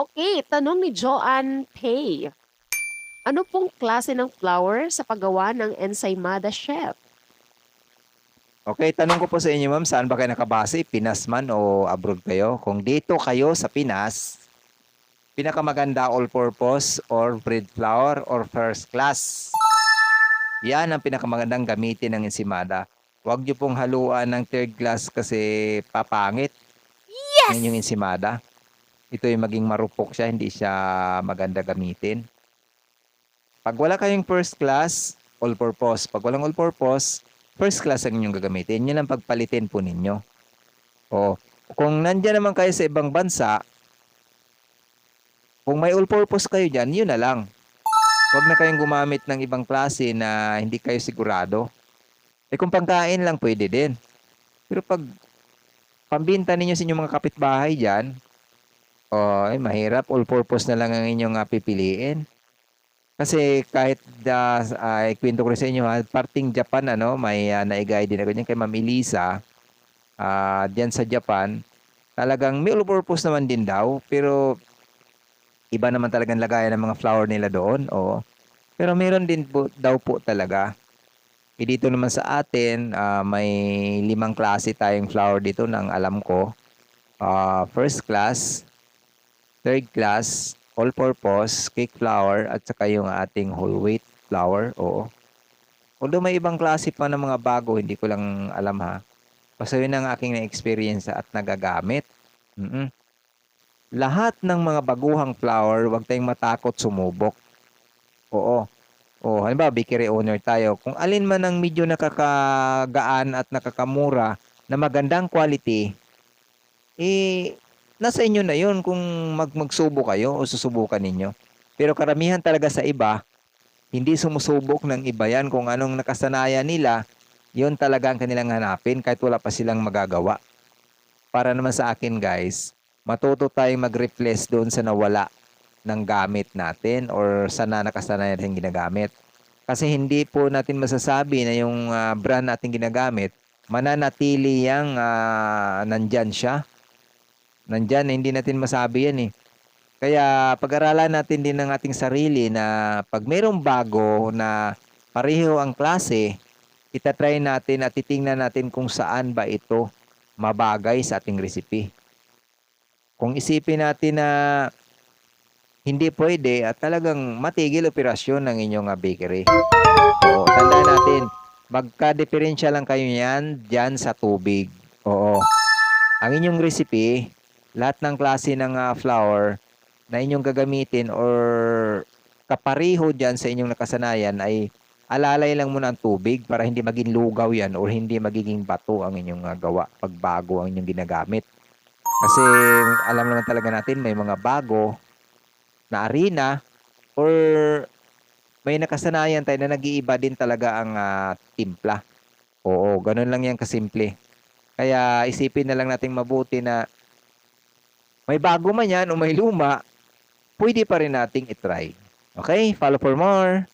Okay, tanong ni Joanne Pay. Ano pong klase ng flour sa paggawa ng ensaymada chef? Okay, tanong ko po sa inyo ma'am, saan ba kayo nakabase? Pinas man o abroad kayo? Kung dito kayo sa Pinas, pinakamaganda all-purpose or bread flour or first class. Yan ang pinakamagandang gamitin ng ensimada. Huwag niyo pong haluan ng third class kasi papangit yes! ng inyong ensimada. Ito yung maging marupok siya, hindi siya maganda gamitin. Pag wala kayong first class, all-purpose. Pag walang all-purpose, first class ang inyong gagamitin. Yun ang pagpalitin po ninyo. O, kung nandyan naman kayo sa ibang bansa, kung may all-purpose kayo dyan, yun na lang. Huwag na kayong gumamit ng ibang klase na hindi kayo sigurado. Eh kung pangkain lang, pwede din. Pero pag pambinta ninyo sa inyong mga kapitbahay dyan, oh, ay, mahirap. All-purpose na lang ang inyong uh, pipiliin. Kasi kahit da uh, kwento ko sa inyo ha, parting Japan ano, may uh, naigay din ako diyan kay Ma'am Elisa. Uh, diyan sa Japan, talagang may purpose naman din daw, pero iba naman talagang lagayan ng mga flower nila doon. Oo. Pero meron din po, daw po talaga. E dito naman sa atin, uh, may limang klase tayong flower dito ng alam ko. Uh, first class, third class, all-purpose, cake flour, at saka yung ating whole wheat flour. Oo. Although may ibang klase pa ng mga bago, hindi ko lang alam ha. Basta yun ang aking na-experience at nagagamit. Mm-mm. Lahat ng mga baguhang flour, huwag tayong matakot sumubok. Oo. O, halimbawa, bakery owner tayo. Kung alin man ang medyo nakakagaan at nakakamura na magandang quality, eh, nasa inyo na yun kung mag magsubo kayo o susubukan ninyo. Pero karamihan talaga sa iba, hindi sumusubok ng iba yan kung anong nakasanayan nila, yun talaga ang kanilang hanapin kahit wala pa silang magagawa. Para naman sa akin guys, matuto tayong mag-replace doon sa nawala ng gamit natin or sa na nakasanayan natin ginagamit. Kasi hindi po natin masasabi na yung uh, brand natin ginagamit, mananatili yung uh, nandyan siya nandyan, hindi natin masabi yan eh. Kaya pag-aralan natin din ng ating sarili na pag mayroong bago na pareho ang klase, itatry natin at titingnan natin kung saan ba ito mabagay sa ating recipe. Kung isipin natin na hindi pwede at talagang matigil operasyon ng inyong uh, bakery. Oo, tandaan natin, magka-diferensya lang kayo yan dyan sa tubig. Oo. Ang inyong recipe, lahat ng klase ng uh, flour na inyong gagamitin or kapariho dyan sa inyong nakasanayan ay alalay lang muna ang tubig para hindi maging lugaw yan or hindi magiging bato ang inyong uh, gawa pag bago ang inyong ginagamit. Kasi alam naman talaga natin may mga bago na arena or may nakasanayan tayo na nag-iiba din talaga ang uh, timpla. Oo, ganun lang yan kasimple. Kaya isipin na lang nating mabuti na may bago man yan o may luma, pwede pa rin nating itry. Okay? Follow for more.